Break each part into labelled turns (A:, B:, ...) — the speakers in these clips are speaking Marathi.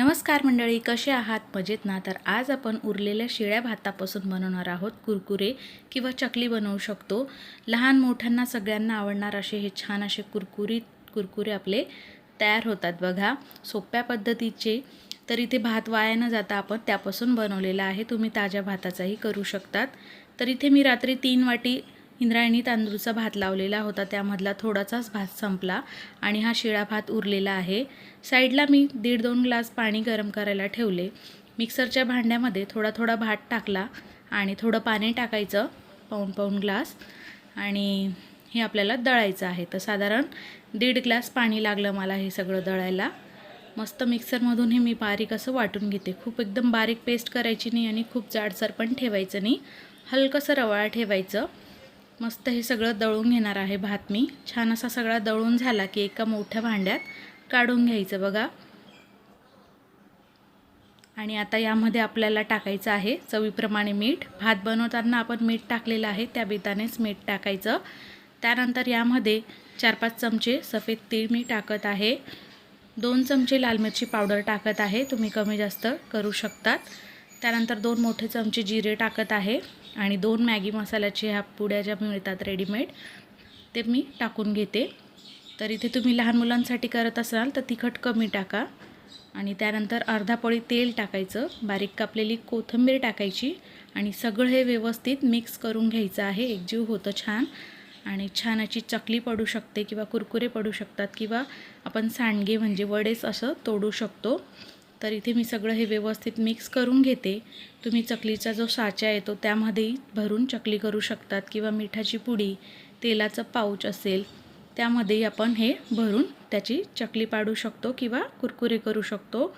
A: नमस्कार मंडळी कसे आहात? मजेत ना? तर आज आपण उरलेल्या शिळ्या भातापासून बनवणार आहोत. कुरकुरे किंवा चकली बनवू शकतो. लहान मोठ्यांना सगळ्यांना आवडणार असे हे छान असे कुरकुरीत कुरकुरे आपले तयार होतात बघा. सोप्या पद्धतीचे. तर इथे भात वाया न जाता आपण त्यापासून बनवलेला आहे. तुम्ही ताज्या भाताचाही करू शकतात. तर इथे मी रात्री तीन वाटी इंद्रायणी तांदूळचा भात लावलेला होता. त्यामधला थोडासाच भात संपला आणि हा शिळा भात उरलेला आहे. साईडला मी दीड दोन ग्लास पाणी गरम करायला ठेवले. मिक्सरच्या भांड्यामध्ये थोडा थोडा भात टाकला आणि थोडं पाणी टाकायचं पाऊण पाऊण ग्लास. आणि हे आपल्याला दळायचं आहे. तर साधारण दीड ग्लास पाणी लागलं मला हे सगळं दळायला. मस्त मिक्सरमधून हे मी बारीक असं वाटून घेते. खूप एकदम बारीक पेस्ट करायची नाही आणि खूप जाडसर पण ठेवायचं नाही. हलकंसं रवाळा ठेवायचं. मस्त हे सगळं दळून घेणार आहे भात मी. छान असा सगळा दळून झाला की एका मोठ्या भांड्यात काढून घ्यायचं बघा. आणि आता यामध्ये आपल्याला टाकायचं आहे चवीप्रमाणे मीठ. भात बनवताना आपण मीठ टाकलेलं आहे त्या बेतानेच मीठ टाकायचं. त्यानंतर यामध्ये चार पाच चमचे सफेद तीळ मी टाकत आहे. दोन चमचे लाल मिरची पावडर टाकत आहे तुम्ही कमी जास्त करू शकतात. त्यानंतर दोन मोठे चमचे जिरे टाकत आहे. आणि दोन मॅगी मसाल्याचे ह्या पुड्या ज्या मिळतात रेडीमेड ते मी टाकून घेते. तर इथे तुम्ही लहान मुलांसाठी करत असाल तर तिखट कमी टाका. आणि त्यानंतर अर्धा पळी तेल टाकायचं. बारीक कापलेली कोथिंबीर टाकायची. आणि सगळं हे व्यवस्थित मिक्स करून घ्यायचं आहे. एकजीव होतं छान. आणि छान अशी चकली पडू शकते किंवा कुरकुरे पडू शकतात किंवा आपण सांडगे म्हणजे वडेच असं तोडू शकतो. तर इथे मी सगळं हे व्यवस्थित मिक्स करून घेते. तुम्ही चकलीचा जो साचा येतो त्यामध्येही भरून चकली करू शकतात किंवा मिठाची पुडी तेलाचं पाऊच असेल त्यामध्येही आपण हे भरून त्याची चकली पाडू शकतो किंवा कुरकुरे करू शकतो.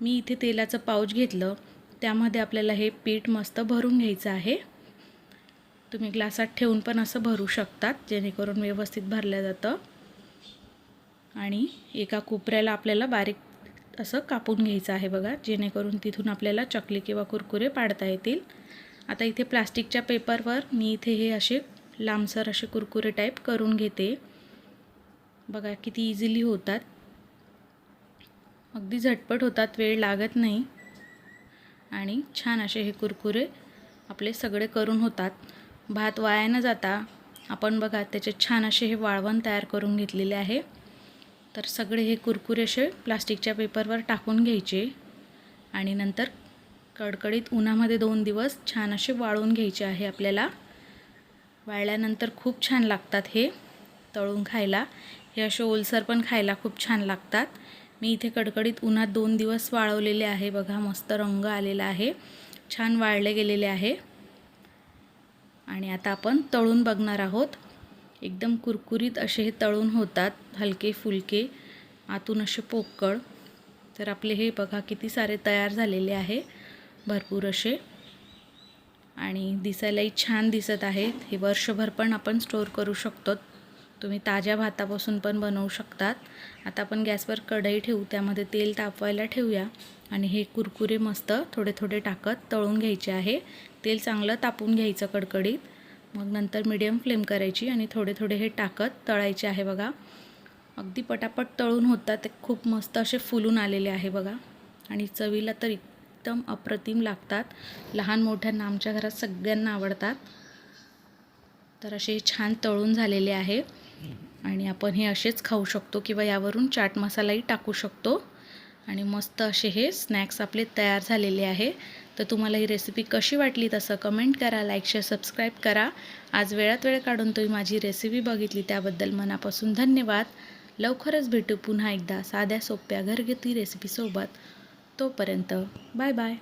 A: मी इथे तेलाचं पाऊच घेतलं. त्यामध्ये आपल्याला हे पीठ मस्त भरून घ्यायचं आहे. तुम्ही ग्लासात ठेवून पण असं भरू शकतात जेणेकरून व्यवस्थित भरलं जातं. आणि एका कोपऱ्याला आपल्याला बारीक असं कापून घ्यायचं आहे बघा. जेणेकरून तिथून आपल्याला चकली किंवा कुरकुरे पाडता येतील. आता इथे प्लास्टिकच्या पेपरवर मी इथे हे असे लांबसर असे कुरकुरे टाईप करून घेते. बघा किती इझिली होतात. अगदी झटपट होतात वेळ लागत नाही. आणि छान असे हे कुरकुरे आपले सगळे करून होतात. भात वाया न जाता आपण बघा त्याचे छान असे हे वाळवण तयार करून घेतलेले आहे. तर सगळे हे कुरकुरे असे प्लास्टिकच्या पेपरवर टाकून घ्यायचे आणि नंतर कडकडीत उन्हामध्ये दोन दिवस छान असे वाळून घ्यायचे आहे आपल्याला. वाळल्यानंतर खूप छान लागतात हे तळून खायला. हे असे ओलसर पण खायला खूप छान लागतात. मी इथे कडकडीत उन्हात दोन दिवस वाळवलेले आहे. बघा मस्त रंग आलेला आहे. छान वाळले गेलेले आहे. आणि आता आपण तळून बघणार आहोत. एकदम कुरकुरीत असे हे तळून होतात हलके फुलके आतून असे पोकळ. तर आपले हे बघा किती सारे तयार झालेले आहे भरपूर असे. आणि दिसायलाही छान दिसत आहेत. हे वर्षभर पण आपण स्टोअर करू शकतो. तुम्ही ताज्या भातापासून पण बनवू शकतात. आता आपण गॅसवर कढई ठेवू त्यामध्ये तेल तापवायला ठेवूया. आणि हे कुरकुरे मस्त थोडे थोडे टाकत तळून घ्यायचे आहे. तेल चांगलं तापून घ्यायचं कडकडीत. मग नंतर मीडियम फ्लेम करायची आणि थोडे थोडे हे टाकत तळायचे आहे बघा. अगदी पटापट तळून होतात. ते खूप मस्त असे फुलून आलेले आहे बघा. आणि चवीला तर एकदम अप्रतिम लागतात. लहान मोठ्यांना आमच्या घरात सगळ्यांना आवडतात. तर असे छान तळून झालेले आहे. आणि आपण हे असेच खाऊ शकतो किंवा यावरून चाट मसालाही टाकू शकतो. आणि मस्त असे हे स्नॅक्स आपले तयार झालेले आहे. तर तुम्हाला ही रेसिपी कशी वाटली तसं कमेंट करा लाईक शेअर सबस्क्राईब करा. आज वेळात वेळ काढून तुम्ही माझी रेसिपी बघितली त्याबद्दल मनापासून धन्यवाद. लवकरच भेटू पुन्हा एकदा साध्या सोप्या घरगुती रेसिपीसोबत तोपर्यंत बाय बाय